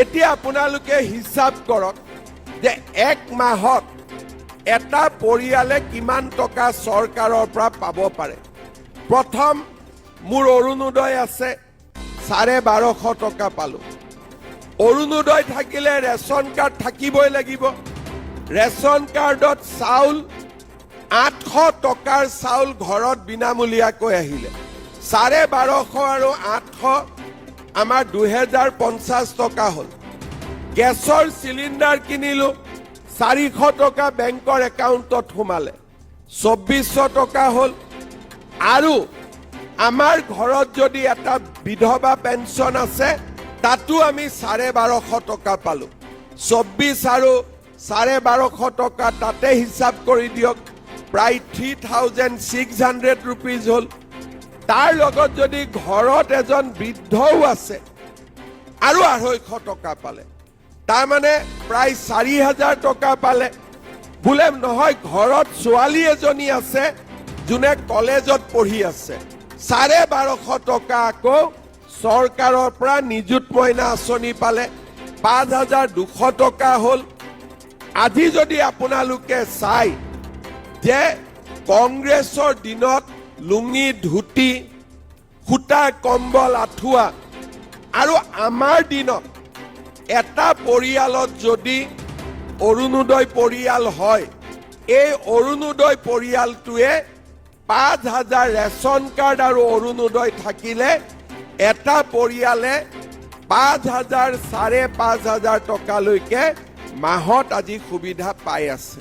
এতিয়া আপোনালোকে হিচাপ কৰক যে এক মাহত এটা পৰিয়ালে কিমান টকা চৰকাৰৰ পৰা পাব পাৰে। প্ৰথম মোৰ অৰুণোদয় আছে চাৰে বাৰশ টকা পালোঁ। অৰুণোদয় থাকিলে ৰেচন কাৰ্ড থাকিবই লাগিব। ৰেচন কাৰ্ডত চাউল আঠশ টকাৰ চাউল ঘৰত বিনামূলীয়াকৈ আহিলে। চাৰে বাৰশ আৰু আঠশ আমাৰ দুহেজাৰ পঞ্চাছ টকা হ'ল। গেছৰ চিলিণ্ডাৰ কিনিলোঁ, চাৰিশ টকা বেংকৰ একাউণ্টত সোমালে। চৌব্বিছশ টকা হ'ল। আৰু আমাৰ ঘৰত যদি এটা বিধৱা পেঞ্চন আছে, তাতো আমি চাৰে বাৰশ টকা পালোঁ। চৌব্বিছ আৰু চাৰে বাৰশ টকা তাতে হিচাপ কৰি দিয়ক, প্ৰায় three thousand six hundred rupees হ'ল। তাৰ লগত যদি ঘৰত এজন বৃদ্ধও আছে আৰু আঢ়ৈশ টকা পালে তাৰমানে প্ৰায় চাৰি হাজাৰ টকা পালে। বোলে, নহয়, ঘৰত ছোৱালী এজনী আছে যোনে কলেজত পঢ়ি আছে। চাৰে বাৰশ টকা আকৌ চৰকাৰৰ পৰা নিযুত মইনা আঁচনি পালে। পাঁচ হাজাৰ দুশ টকা হ'ল। আজি যদি আপোনালোকে চাই যে কংগ্ৰেছৰ দিনত লুঙি, ধুতি, সূতা, কম্বল, আঁঠুৱা। আৰু আমাৰ দিনত এটা পৰিয়ালত যদি অৰুণোদয় পৰিয়াল হয়, এই অৰুণোদয় পৰিয়ালটোৱে পাঁচ হাজাৰ ৰেচন কাৰ্ড আৰু অৰুণোদয় থাকিলে এটা পৰিয়ালে পাঁচ হাজাৰ চাৰে পাঁচ হাজাৰ টকালৈকে মাহত আজি সুবিধা পাই আছে।